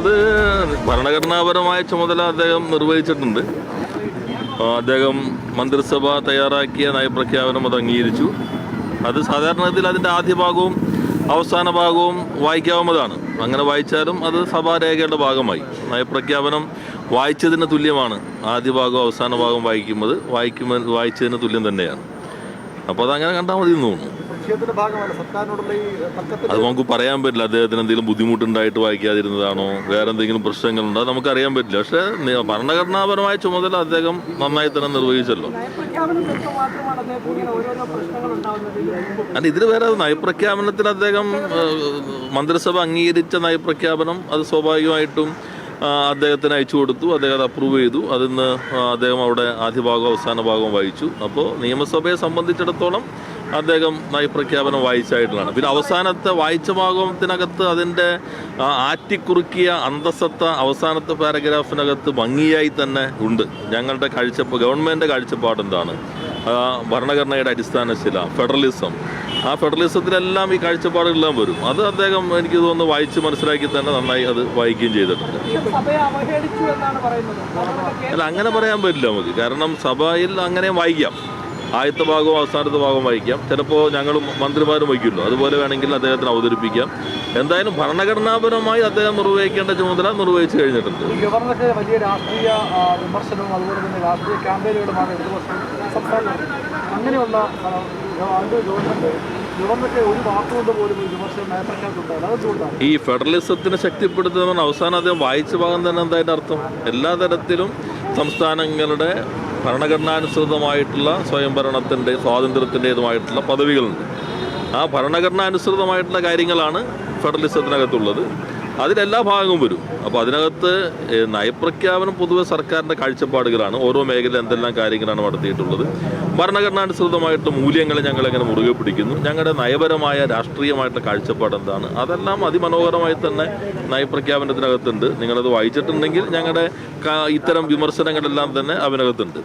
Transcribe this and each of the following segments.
അത് ഭരണഘടനാപരമായ ചുമതല അദ്ദേഹം നിർവഹിച്ചിട്ടുണ്ട്. അദ്ദേഹം മന്ത്രിസഭ തയ്യാറാക്കിയ നയപ്രഖ്യാപനം അത് അംഗീകരിച്ചു. അത് സാധാരണഗതിയിൽ അതിന്റെ ആദ്യ ഭാഗവും അവസാന ഭാഗവും വായിക്കാവുന്നതാണ്. അങ്ങനെ വായിച്ചാലും അത് സഭാരേഖയുടെ ഭാഗമായി. നയപ്രഖ്യാപനം വായിച്ചതിന് തുല്യമാണ്. ആദ്യ ഭാഗവും അവസാന ഭാഗവും വായിക്കുന്നത് വായിക്കുമ്പോൾ വായിച്ചതിന് തുല്യം തന്നെയാണ്. അപ്പോൾ അതങ്ങനെ കണ്ടാൽ മതി എന്ന് തോന്നുന്നു. അത് നമുക്ക് പറയാൻ പറ്റില്ല. അദ്ദേഹത്തിന് എന്തെങ്കിലും ബുദ്ധിമുട്ടുണ്ടായിട്ട് വായിക്കാതിരുന്നതാണോ? വേറെ എന്തെങ്കിലും പ്രശ്നങ്ങളുണ്ടോ നമുക്ക് അറിയാൻ പറ്റില്ല. പക്ഷേ ഭരണഘടനാപരമായ ചുമതല അദ്ദേഹം നന്നായി തന്നെ നിർവഹിച്ചല്ലോ. അല്ല ഇതിൽ വേറെ നയപ്രഖ്യാപനത്തിൽ അദ്ദേഹം മന്ത്രിസഭ അംഗീകരിച്ച നയപ്രഖ്യാപനം അത് സ്വാഭാവികമായിട്ടും അദ്ദേഹത്തിന് അയച്ചു കൊടുത്തു. അദ്ദേഹം അത് അപ്രൂവ് ചെയ്തു. അതിന്ന് അദ്ദേഹം അവിടെ ആദ്യ ഭാഗവും അവസാന ഭാഗവും വായിച്ചു. അപ്പോൾ നിയമസഭയെ സംബന്ധിച്ചിടത്തോളം അദ്ദേഹം നയപ്രഖ്യാപനം വായിച്ചായിട്ടുള്ളതാണ്. പിന്നെ അവസാനത്തെ വായിച്ച ഭാഗത്തിനകത്ത് അതിന്റെ ആറ്റിക്കുറുക്കിയ അന്തസത്ത അവസാനത്തെ പാരഗ്രാഫിനകത്ത് ഭംഗിയായി തന്നെ ഉണ്ട്. ഞങ്ങളുടെ കാഴ്ചപ്പാട് ഗവൺമെന്റ് കാഴ്ചപ്പാടെന്താണ് ഭരണഘടനയുടെ അടിസ്ഥാന ശില ഫെഡറലിസം. ആ ഫെഡറലിസത്തിലെല്ലാം ഈ കാഴ്ചപ്പാടുകളെല്ലാം വരും. അത് അദ്ദേഹം എനിക്ക് തോന്നുന്നു വായിച്ച് മനസ്സിലാക്കി തന്നെ നന്നായി അത് വായിക്കുകയും ചെയ്തിട്ടുണ്ട്. അല്ല അങ്ങനെ പറയാൻ പറ്റില്ല നമുക്ക്. കാരണം സഭയിൽ അങ്ങനെ വായിക്കാം. ആദ്യത്തെ ഭാഗവും അവസാനത്തെ ഭാഗവും വായിക്കാം. ചിലപ്പോൾ ഞങ്ങളും മന്ത്രിമാരും വയ്ക്കുമല്ലോ അതുപോലെ വേണമെങ്കിൽ അദ്ദേഹത്തിന് അവതരിപ്പിക്കാം. എന്തായാലും ഭരണഘടനാപരമായി അദ്ദേഹം നിർവഹിക്കേണ്ട ചുമതല നിർവഹിച്ചു കഴിഞ്ഞിട്ടുണ്ട്. ഗവർണർക്ക് വലിയ രാഷ്ട്രീയ വിമർശനവും അതുപോലെ തന്നെ രാഷ്ട്രീയ ക്യാമ്പയിനുകളുമാണ് അങ്ങനെയുള്ള ഗവൺമെന്റ് ഈ ഫെഡറലിസത്തിനെ ശക്തിപ്പെടുത്തുന്ന അവസാനം അദ്ദേഹം വായിച്ച ഭാഗം തന്നെ എന്തായാലും അർത്ഥം? എല്ലാ തരത്തിലും സംസ്ഥാനങ്ങളുടെ ഭരണഘടനാനുസൃതമായിട്ടുള്ള സ്വയംഭരണത്തിന്റെ സ്വാതന്ത്ര്യത്തിന്റെതുമായിട്ടുള്ള പദവികളുണ്ട്. ആ ഭരണഘടനാനുസൃതമായിട്ടുള്ള കാര്യങ്ങളാണ് ഫെഡറലിസത്തിനകത്തുള്ളത്. അതിലെല്ലാ ഭാഗവും വരും. അപ്പോൾ അതിനകത്ത് നയപ്രഖ്യാപനം പൊതുവെ സർക്കാരിന്റെ കാഴ്ചപ്പാടുകളാണ്. ഓരോ മേഖല എന്തെല്ലാം കാര്യങ്ങളാണ് നടത്തിയിട്ടുള്ളത്. ഭരണഘടനാനുസൃതമായിട്ടുള്ള മൂല്യങ്ങളെ ഞങ്ങൾ എങ്ങനെ മുറുകെ പിടിക്കുന്നു. ഞങ്ങളുടെ നയപരമായ രാഷ്ട്രീയമായിട്ടുള്ള കാഴ്ചപ്പാട് എന്താണ്? അതെല്ലാം അതിമനോഹരമായി തന്നെ നയപ്രഖ്യാപനത്തിനകത്തുണ്ട്. നിങ്ങളത് വായിച്ചിട്ടുണ്ടെങ്കിൽ ഞങ്ങളുടെ ഇത്തരം വിമർശനങ്ങളെല്ലാം തന്നെ അതിനകത്തുണ്ട്.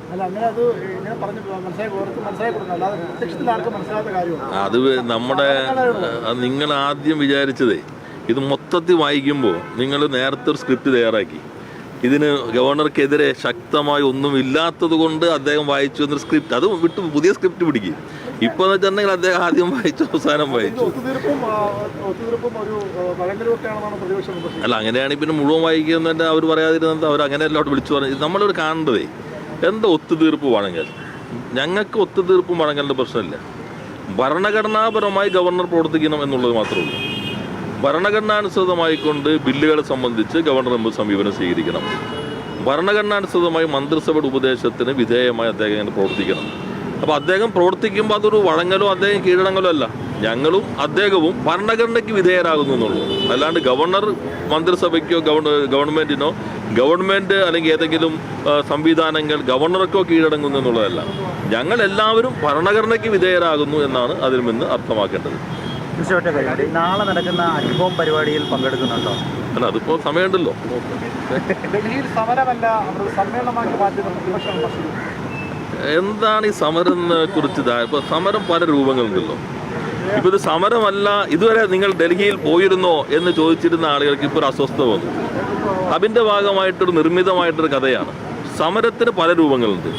അത് നമ്മുടെ നിങ്ങൾ ആദ്യം വിചാരിച്ചതേ ഇത് മൊത്തത്തിൽ വായിക്കുമ്പോൾ നിങ്ങൾ നേരത്തെ ഒരു സ്ക്രിപ്റ്റ് തയ്യാറാക്കി. ഇതിന് ഗവർണർക്കെതിരെ ശക്തമായി ഒന്നും ഇല്ലാത്തത് കൊണ്ട് അദ്ദേഹം വായിച്ചു എന്നൊരു സ്ക്രിപ്റ്റ് അത് വിട്ട് പുതിയ സ്ക്രിപ്റ്റ് പിടിക്കും. ഇപ്പൊ എന്ന് വെച്ചിട്ടുണ്ടെങ്കിൽ അദ്ദേഹം ആദ്യം വായിച്ചു അവസാനം വായിച്ചു. അല്ല അങ്ങനെയാണെങ്കിൽ പിന്നെ മുഴുവൻ വായിക്കുന്നതിന്റെ അവർ പറയാതിരുന്നത് അവർ അങ്ങനെ എല്ലാവരും വിളിച്ചു പറഞ്ഞു നമ്മളൊരു കാണേണ്ടതേ. എന്താ ഒത്തുതീർപ്പ് വഴങ്ങൽ? ഞങ്ങൾക്ക് ഒത്തുതീർപ്പ് വഴങ്ങലിന്റെ പ്രശ്നമില്ല. ഭരണഘടനാപരമായി ഗവർണർ പ്രവർത്തിക്കണം എന്നുള്ളത് മാത്രമേ ഉള്ളൂ. ഭരണഘടനാനുസൃതമായിക്കൊണ്ട് ബില്ലുകളെ സംബന്ധിച്ച് ഗവർണർ മുമ്പ് സമീപനം സ്വീകരിക്കണം. ഭരണഘടനാനുസൃതമായി മന്ത്രിസഭയുടെ ഉപദേശത്തിന് വിധേയമായി അദ്ദേഹം ഇങ്ങനെ പ്രവർത്തിക്കണം. അപ്പോൾ അദ്ദേഹം പ്രവർത്തിക്കുമ്പോൾ അതൊരു വഴങ്ങലോ അദ്ദേഹം കീഴടങ്ങലോ അല്ല. ഞങ്ങളും അദ്ദേഹവും ഭരണഘടനയ്ക്ക് വിധേയരാകുന്നു എന്നുള്ളൂ. അല്ലാണ്ട് ഗവർണർ മന്ത്രിസഭയ്ക്കോ ഗവൺ ഗവൺമെന്റിനോ ഗവൺമെന്റ് അല്ലെങ്കിൽ ഏതെങ്കിലും സംവിധാനങ്ങൾ ഗവർണർക്കോ കീഴടങ്ങുന്നു എന്നുള്ളതല്ല. ഞങ്ങൾ എല്ലാവരും ഭരണഘടനയ്ക്ക് വിധേയരാകുന്നു എന്നാണ് അതിൽ നിന്ന് അർത്ഥമാക്കേണ്ടത്. പരിപാടി നാളെ നടക്കുന്ന അനുഭവം പരിപാടിയിൽ പങ്കെടുക്കുന്നുണ്ടോ? അല്ല അതിപ്പോ സമയമുണ്ടല്ലോ. എന്താണ് ഈ സമരം കുറിച്ച് ഇപ്പൊ സമരം പല രൂപങ്ങളുണ്ടല്ലോ. ഇപ്പൊ ഇത് സമരമല്ല ഇതുവരെ നിങ്ങൾ ഡൽഹിയിൽ പോയിരുന്നോ എന്ന് ചോദിച്ചിരുന്ന ആളുകൾക്ക് ഇപ്പോൾ ഒരു അസ്വസ്ഥത വന്നു. അതിന്റെ ഭാഗമായിട്ടൊരു നിർമ്മിതമായിട്ടൊരു കഥയാണ്. സമരത്തിന് പല രൂപങ്ങളുണ്ട്.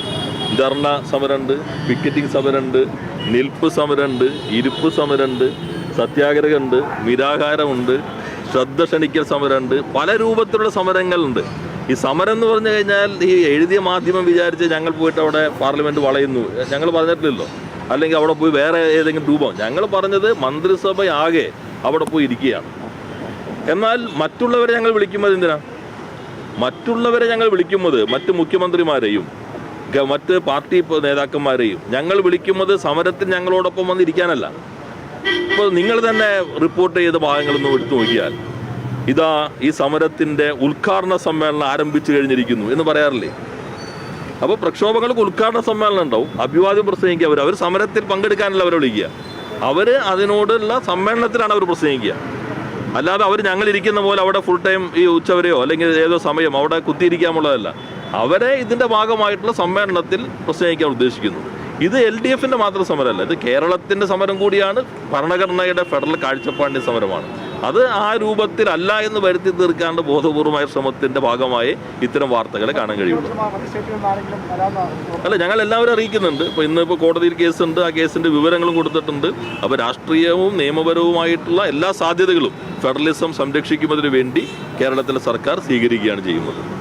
ധർണ സമരമുണ്ട് പിക്കറ്റിംഗ് സമരമുണ്ട് നിൽപ്പ് സമരമുണ്ട് ഇരുപ്പ് സമരമുണ്ട് സത്യാഗ്രഹമുണ്ട് നിരാഹാരമുണ്ട് ശ്രദ്ധ ക്ഷണിക്കൽ സമരമുണ്ട് പല രൂപത്തിലുള്ള സമരങ്ങളുണ്ട്. ഈ സമരം എന്ന് പറഞ്ഞു കഴിഞ്ഞാൽ ഈ എഴുതിയ മാധ്യമം വിചാരിച്ച് ഞങ്ങൾ പോയിട്ട് അവിടെ പാർലമെന്റ് വളയുന്നു. ഞങ്ങൾ പറഞ്ഞിട്ടില്ലല്ലോ. അല്ലെങ്കിൽ അവിടെ പോയി വേറെ ഏതെങ്കിലും രൂപം. ഞങ്ങൾ പറഞ്ഞത് മന്ത്രിസഭയാകെ അവിടെ പോയി ഇരിക്കുകയാണ്. എന്നാൽ മറ്റുള്ളവരെ ഞങ്ങൾ വിളിക്കുന്നത് എന്തിനാ? മറ്റുള്ളവരെ ഞങ്ങൾ വിളിക്കുന്നത് മറ്റ് മുഖ്യമന്ത്രിമാരെയും മറ്റ് പാർട്ടി നേതാക്കന്മാരെയും. ഞങ്ങൾ വിളിക്കുന്നത് സമരത്തിൽ ഞങ്ങളോടൊപ്പം വന്നിരിക്കാനല്ല ഇപ്പോൾ നിങ്ങൾ തന്നെ റിപ്പോർട്ട് ചെയ്ത ഭാഗങ്ങളൊന്നും എടുത്തു നോക്കിയാൽ ഇതാ ഈ സമരത്തിന്റെ ഉദ്ഘാടന സമ്മേളനം ആരംഭിച്ചു കഴിഞ്ഞിരിക്കുന്നു എന്ന് പറയാറില്ലേ? അപ്പോൾ പ്രക്ഷോഭങ്ങൾക്ക് ഉദ്ഘാടന സമ്മേളനം ഉണ്ടാവും. അഭിവാദ്യം പ്രസംഗിക്കുക അവർ. അവർ സമരത്തിൽ പങ്കെടുക്കാനല്ല അവരെ വിളിക്കുക. അവർ അതിനോടുള്ള സമ്മേളനത്തിലാണ് അവർ പ്രസംഗിക്കുക. അല്ലാതെ അവർ ഞങ്ങൾ ഇരിക്കുന്ന പോലെ അവിടെ ഫുൾ ടൈം ഈ ഉച്ചവരെയോ അല്ലെങ്കിൽ ഏതോ സമയം അവിടെ കുത്തിയിരിക്കാമുള്ളതല്ല. അവരെ ഇതിന്റെ ഭാഗമായിട്ടുള്ള സമ്മേളനത്തിൽ പ്രസംഗിക്കാൻ ഉദ്ദേശിക്കുന്നു. ഇത് എൽ ഡി എഫിന്റെ മാത്രം സമരമല്ല ഇത് കേരളത്തിന്റെ സമരം കൂടിയാണ് ഭരണഘടനയുടെ ഫെഡറൽ കാഴ്ചപ്പാടിന്റെ സമരമാണ്. അത് ആ രൂപത്തിലല്ല എന്ന് വരുത്തി തീർക്കാണ്ട് ബോധപൂർവമായ ശ്രമത്തിന്റെ ഭാഗമായി ഇത്തരം വാർത്തകളെ കാണാൻ കഴിയുള്ളൂ. അല്ല ഞങ്ങൾ എല്ലാവരും അറിയിക്കുന്നുണ്ട്. ഇപ്പോൾ ഇന്ന് ഇപ്പോൾ കോടതിയിൽ കേസുണ്ട്. ആ കേസിന്റെ വിവരങ്ങളും കൊടുത്തിട്ടുണ്ട്. അപ്പോൾ രാഷ്ട്രീയവും നിയമപരവുമായിട്ടുള്ള എല്ലാ സാധ്യതകളും ഫെഡറലിസം സംരക്ഷിക്കുന്നതിന് വേണ്ടി കേരളത്തിലെ സർക്കാർ സ്വീകരിക്കുകയാണ് ചെയ്യുന്നത്.